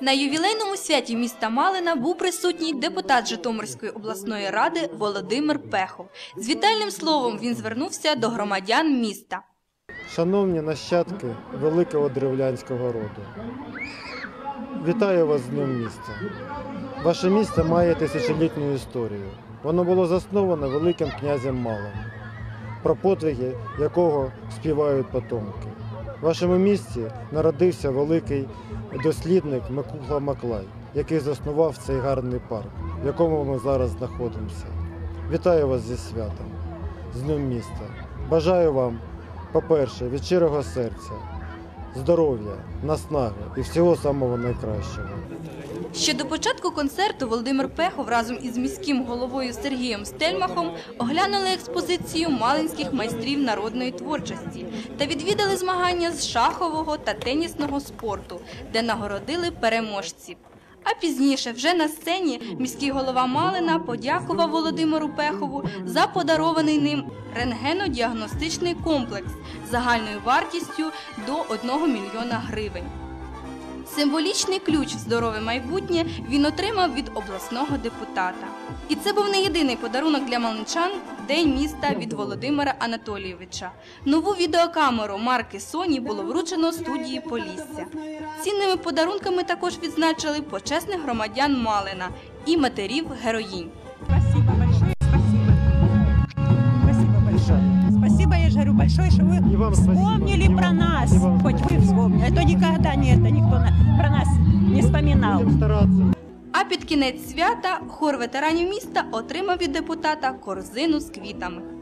На ювілейному святі міста Малина був присутній депутат Житомирської обласної ради Володимир Пехов. З вітальним словом він звернувся до громадян міста. Шановні нащадки великого древлянського роду, вітаю вас з Днем міста. Ваше місто має тисячолітню історію. Воно було засноване великим князем Малим, про подвиги якого співають потомки. В вашому місті народився великий дослідник Микула Маклай, який заснував цей гарний парк, в якому ми зараз знаходимося. Вітаю вас зі святом, з Днем міста. Бажаю вам по-перше, від щирого серця, здоров'я, наснаги і всього самого найкращого. Ще до початку концерту Володимир Пехов разом із міським головою Сергієм Стельмахом оглянули експозицію малинських майстрів народної творчості та відвідали змагання з шахового та тенісного спорту, де нагородили переможців. А пізніше, вже на сцені, міський голова Малина подякував Володимиру Пехову за подарований ним рентгенодіагностичний комплекс загальною вартістю до 1 мільйона гривень. Символічний ключ в здорове майбутнє він отримав від обласного депутата. І це був не єдиний подарунок для малинчан в День міста від Володимира Анатолійовича. Нову відеокамеру марки Sony було вручено студії Полісся. Цінними подарунками також відзначили почесних громадян Малина і матерів героїнь. Спасибо большое, спасибо. Спасибо большое. Спасибо, я же говорю, большое, что вы вспомнили про нас. Хоть вы вспомнили. А то никогда не вспоминал. А під кінець свята хор ветеранів міста отримав від депутата корзину з квітами.